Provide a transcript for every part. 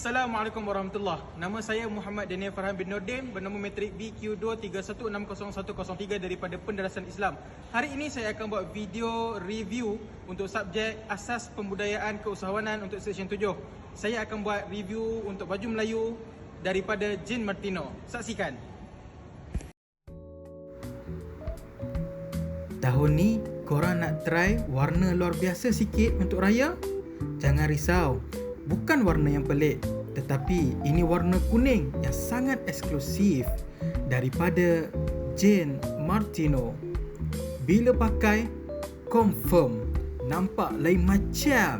Assalamualaikum warahmatullahi Nama saya Muhammad Daniel Farhan bin Nordin Bernama matrik BQ23160103 daripada Pendarasan Islam. Hari ini saya akan buat video review untuk subjek Asas Pembudayaan Keusahawanan untuk Seksyen 7 Saya akan buat review untuk baju Melayu daripada Jin Martino. Saksikan. Tahun ni korang nak try warna luar biasa sikit untuk raya? Jangan risau, bukan warna yang pelik tetapi ini warna kuning yang sangat eksklusif daripada Jane Martino. Bila pakai, confirm nampak lain macam.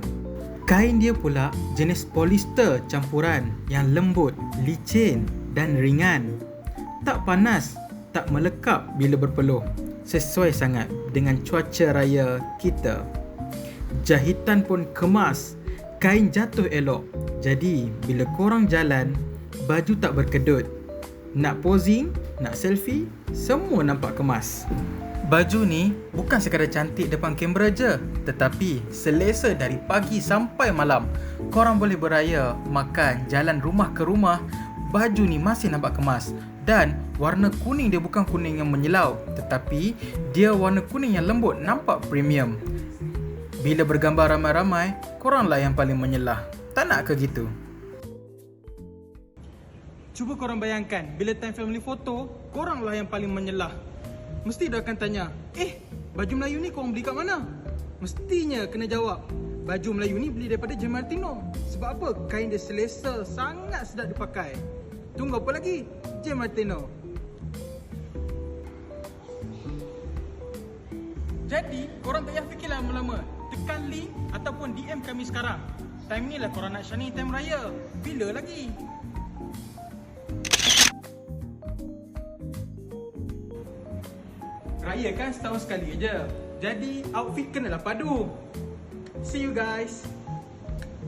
Kain dia pula jenis polyester campuran yang lembut, licin dan ringan. Tak panas, tak melekap bila berpeluh. Sesuai sangat dengan cuaca raya kita. Jahitan pun kemas, kain jatuh elok. Jadi, bila korang jalan, baju tak berkedut. Nak posing, nak selfie, semua nampak kemas. Baju ni bukan sekadar cantik depan kamera je, tetapi selesa dari pagi sampai malam. Korang boleh beraya, makan, jalan rumah ke rumah, baju ni masih nampak kemas. Dan warna kuning dia bukan kuning yang menyelau, tetapi dia warna kuning yang lembut, nampak premium. Bila bergambar ramai-ramai, koranglah yang paling menyelah. Tak nak ke gitu? Cuba korang bayangkan, bila time family photo, koranglah yang paling menyelah. Mesti dia akan tanya, eh, baju Melayu ni korang beli kat mana? Mestinya kena jawab, baju Melayu ni beli daripada Jem Martino. Sebab apa? Kain dia selesa, sangat sedap dipakai. Tunggu apa lagi? Jem Martino. Jadi, korang tak payah fikir lama-lama. Tekan link ataupun DM kami sekarang. Time ni lah korang nak shani time raya. Bila lagi? Raya kan setahun sekali aja. Jadi, outfit kenalah padu. See you guys.